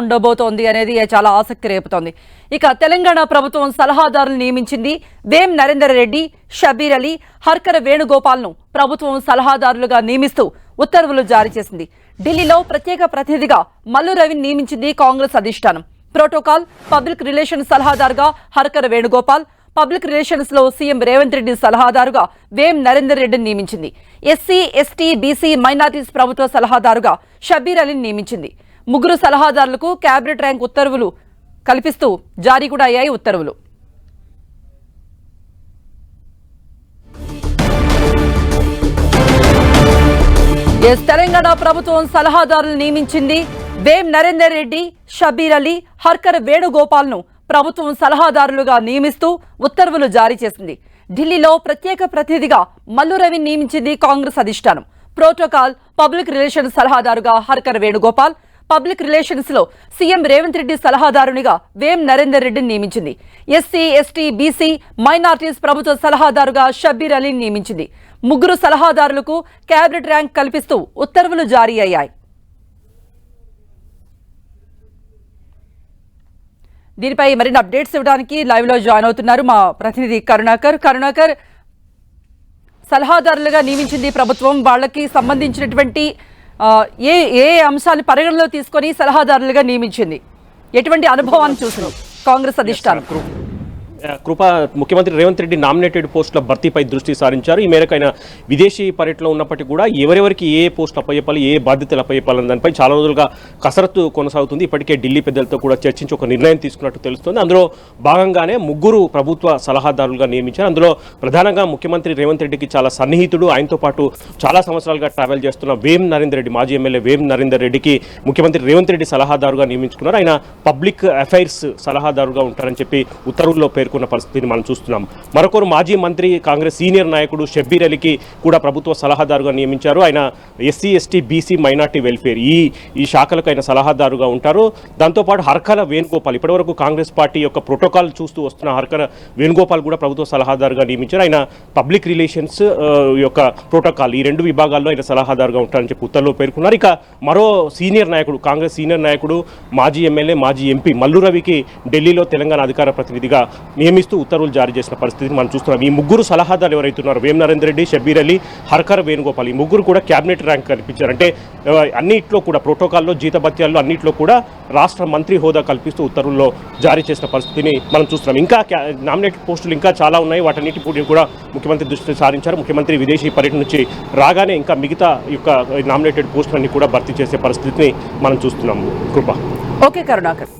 ఉండబోతోంది అనేది చాలా ఆసక్తి రేపుతోంది. ఇక తెలంగాణ ప్రభుత్వం సలహాదారులు నియమించింది వేం నరేందర్ రెడ్డి షబీర్ అలీ హర్కర వేణుగోపాల్ను ప్రభుత్వం సలహాదారులుగా నియమిస్తూ ఉత్తర్వులు జారీ చేసింది. ఢిల్లీలో ప్రత్యేక ప్రతినిధిగా మల్లు రవిని నియమించింది కాంగ్రెస్ అధిష్టానం. ప్రోటోకాల్ పబ్లిక్ రిలేషన్ సలహాదారుగా హర్కర వేణుగోపాల్ పబ్లిక్ రిలేషన్స్లో సీఎం రేవంత్ రెడ్డి సలహాదారుగా వేం నరేందర్ రెడ్డిని నియమించింది. ఎస్సీ ఎస్టీ బీసీ మైనార్టీస్ ప్రభుత్వ సలహాదారుగా షబీర్ అలీని నియమించింది. ముగ్గురు సలహాదారులకు క్యాబినెట్ ర్యాంక్ ఉత్తర్వులు కల్పిస్తూ జారీ కూడా అయ్యాయి ఉత్తర్వులు. ఎస్ తెలంగాణ ప్రభుత్వం సలహాదారులు నియమించింది వేం నరేందర్ రెడ్డి షబీర్ అలీ హర్కర్ వేణుగోపాల్ను ప్రభుత్వం సలహాదారులుగా నియమిస్తూ ఉత్తర్వులు జారీ చేసింది. ఢిల్లీలో ప్రత్యేక ప్రతినిధిగా మల్లు రవి నియమించింది కాంగ్రెస్ అధిష్టానం. ప్రోటోకాల్ పబ్లిక్ రిలేషన్స్ సలహాదారుగా హర్కర్ వేణుగోపాల్ పబ్లిక్ రిలేషన్స్లో సీఎం రేవంత్ రెడ్డి సలహాదారునిగా వేం నరేందర్ రెడ్డిని నియమించింది. ఎస్సీ ఎస్టీ బీసీ మైనార్టీస్ ప్రభుత్వ సలహాదారుగా షబ్బీర్ అలీని నియమించింది. ముగ్గురు సలహాదారులకు క్యాబినెట్ ర్యాంక్ కల్పిస్తూ ఉత్తర్వులు జారీ అయ్యాయి. దీనిపై మరిన్ని అప్డేట్స్ ఇవ్వడానికి లైవ్లో జాయిన్ అవుతున్నారు మా ప్రతినిధి కరుణాకర్. కరుణాకర్ సలహాదారులుగా నియమించింది ప్రభుత్వం. వాళ్ళకి సంబంధించినటువంటి ఏ ఏ అంశాన్ని పరిగణలో తీసుకొని సలహాదారులుగా నియమించింది? ఎటువంటి అనుభవాన్ని చూసింది కాంగ్రెస్ అధిష్టానం. కృప ముఖ్యమంత్రి రేవంత్ రెడ్డి నామినేటెడ్ పోస్టుల భర్తీపై దృష్టి సారించారు. ఈ మేరకు ఆయన విదేశీ పర్యటనలో ఉన్నప్పటికీ కూడా ఎవరెవరికి ఏ పోస్టులు అప్పయ్యపాలి ఏ బాధ్యతలు అప్పయ్యపాలని దానిపై చాలా రోజులుగా కసరత్తు కొనసాగుతుంది. ఇప్పటికే ఢిల్లీ పెద్దలతో కూడా చర్చించి ఒక నిర్ణయం తీసుకున్నట్టు తెలుస్తుంది. అందులో భాగంగానే ముగ్గురు ప్రభుత్వ సలహాదారులుగా నియమించారు. అందులో ప్రధానంగా ముఖ్యమంత్రి రేవంత్ రెడ్డికి చాలా సన్నిహితుడు. ఆయనతో పాటు చాలా సంవత్సరాలుగా ట్రావెల్ చేస్తున్న వేం నరేందర్ రెడ్డి మాజీ ఎమ్మెల్యే వేం నరేందర్ రెడ్డికి ముఖ్యమంత్రి రేవంత్ రెడ్డి సలహాదారుగా నియమించుకున్నారు. ఆయన పబ్లిక్ అఫైర్స్ సలహాదారుగా ఉంటారని చెప్పి ఉత్తర్వుల్లో పేరు చేరుకున్న పరిస్థితిని మనం చూస్తున్నాం. మరొకరు మాజీ మంత్రి కాంగ్రెస్ సీనియర్ నాయకుడు షబ్బీర్ అలీకి కూడా ప్రభుత్వ సలహాదారుగా నియమించారు. ఆయన SC ST BC minority welfare ఈ ఈ శాఖలకు ఆయన సలహాదారుగా ఉంటారు. దాంతోపాటు హర్కల వేణుగోపాల్ ఇప్పటివరకు కాంగ్రెస్ పార్టీ యొక్క ప్రోటోకాల్ చూస్తూ వస్తున్న హర్కల వేణుగోపాల్ కూడా ప్రభుత్వ సలహాదారుగా నియమించారు. ఆయన పబ్లిక్ రిలేషన్స్ యొక్క ప్రోటోకాల్ ఈ రెండు విభాగాల్లో ఆయన సలహాదారుగా ఉంటారని చెప్పి ఉత్తర్వులో పేర్కొన్నారు. ఇక మరో సీనియర్ నాయకుడు కాంగ్రెస్ సీనియర్ నాయకుడు మాజీ ఎమ్మెల్యే మాజీ ఎంపీ మల్లు రవికి ఢిల్లీలో తెలంగాణ అధికార ప్రతినిధిగా నియమిస్తూ ఉత్తర్వులు జారీ చేసిన పరిస్థితిని మనం చూస్తున్నాం. ఈ ముగ్గురు సలహాదారులు ఎవరైతున్నారో? వేం నరేందర్ రెడ్డి షబీర్ అలీ హర్కర్ వేణుగోపాల్. ఈ ముగ్గురు కూడా క్యాబినెట్ ర్యాంక్ కల్పించారు. అంటే అన్నింటిలో అన్నిట్లో కూడా ప్రోటోకాల్లో జీతభత్యాల్లో అన్నిట్లో కూడా రాష్ట్ర మంత్రి హోదా కల్పిస్తూ ఉత్తర్వుల్లో జారీ చేసిన పరిస్థితిని మనం చూస్తున్నాం. ఇంకా నామినేటెడ్ పోస్టులు ఇంకా చాలా ఉన్నాయి. వాటన్నిటి కూడా ముఖ్యమంత్రి దృష్టి సారించారు. ముఖ్యమంత్రి విదేశీ పర్యటన నుంచి రాగానే ఇంకా మిగతా యొక్క నామినేటెడ్ పోస్టులన్నీ కూడా భర్తీ చేసే పరిస్థితిని మనం చూస్తున్నాము కృప. ఓకే కరుణాకర్.